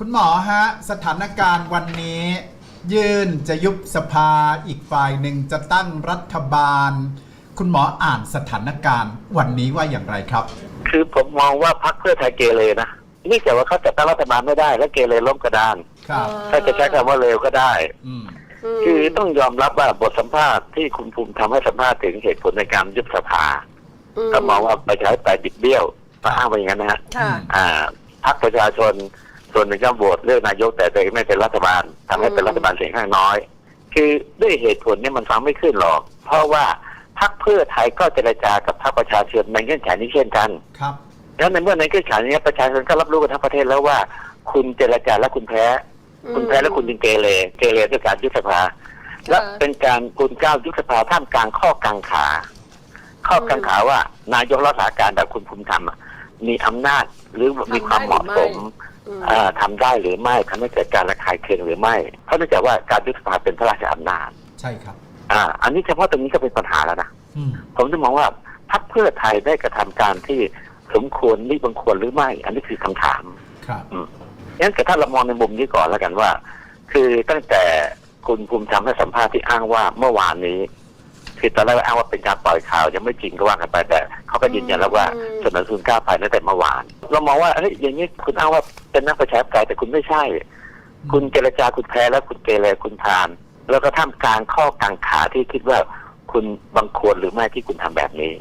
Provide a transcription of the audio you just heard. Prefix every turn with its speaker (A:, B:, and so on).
A: คุณหมอฮะ สถานการณ์วันนี้ ยื่นจะยุบสภาอีกฝ่ายหนึ่งจะตั้งรัฐบาล คุณหมออ่านสถานการณ์วันนี้ว่าอย่างไรครับ
B: คือผมมองว่าพรรคเพื่อไทยเกเรนะนี่แต่ว่าเขาจัดตั้งรัฐบาลไม่ได้และเกเรล้มกระดาน
A: ครับ
B: ถ้าจะใช้คำว่าเลวก็ได้
A: อืม
C: ม
B: คือต้องยอมรับว่าบทสัมภาษณ์ที่คุณภูมิทำให้สัมภาษณ์ถึงเหตุผลในการยุบสภาก็มองว่าประชาธิปไตยบิดเบี้ยวก็อ้างไปอย่างนั้นนะฮะ
C: ค่ะ
B: อ่าพรรคประชาชน ส่วนหนึ่งก็โหวตเลือกนายกแต่ตัวเองไม่เป็นรัฐบาลทำให้เป็นรัฐบาลเสียงข้างน้อย คือด้วยเหตุผลเนี่ยมันฟังไม่ขึ้นหรอก เพราะว่าพรรคเพื่อไทยก็เจรจากับพรรคประชาชนในเงื่อนไขนี้เช่นกัน
A: ครับ
B: แล้วในเมื่อในเงื่อนไขนี้ประชาชนก็รับรู้กันทั้งประเทศแล้วว่า คุณเจรจาและคุณแพ้ คุณแพ้แล้วคุณจึงเกเรเกเรด้วยการยุบสภา และเป็นการคุณก้าวยุบสภาท่ามกลางข้อกังขา ข้อกังขาว่านายกรัฐาการแบบคุณภูมิธรรมอะมีอำนาจหรือมีความเหมาะสม
C: อืม
B: เอ่อ ทำได้หรือไม่ทำให้เกิดการระคายเคืองหรือไม่ เพราะเนื่องจากว่าการยุบสภาเป็นพระราชอำนาจ
A: ใช่ครับ
B: อ่า อันนี้เฉพาะตรงนี้ก็เป็นปัญหาแล้วนะ
A: อืม
B: ผมจะมองว่าพรรคเพื่อไทยได้กระทำการที่สมควรมิบังควรหรือไม่ อันนี้คือคำถาม
A: ครับ
B: งั้นแต่ถ้าเรามองในมุมนี้ก่อนแล้วกันว่า คือตั้งแต่คุณภูมิธรรมให้สัมภาษณ์ที่อ้างว่าเมื่อวานนี้ คือตอนแรกอ้างว่าเป็นการปล่อยข่าวยังไม่จริงก็ว่ากันไปแต่เขาก็ยืนยันแล้วว่า
C: อืม
B: เสนอทุนกล้าไปตั้งแต่เมื่อวาน เรามองว่าเฮ้ยอย่างนี้คุณอ้างว่าเป็นนักประชาธิปไตยแต่คุณไม่ใช่ คุณเจรจาคุณแพ้แล้วคุณเกเรคุณทาน แล้วก็ท่ามกลางข้อกังขาที่คิดว่าคุณบังควรหรือไม่ที่คุณทำแบบนี้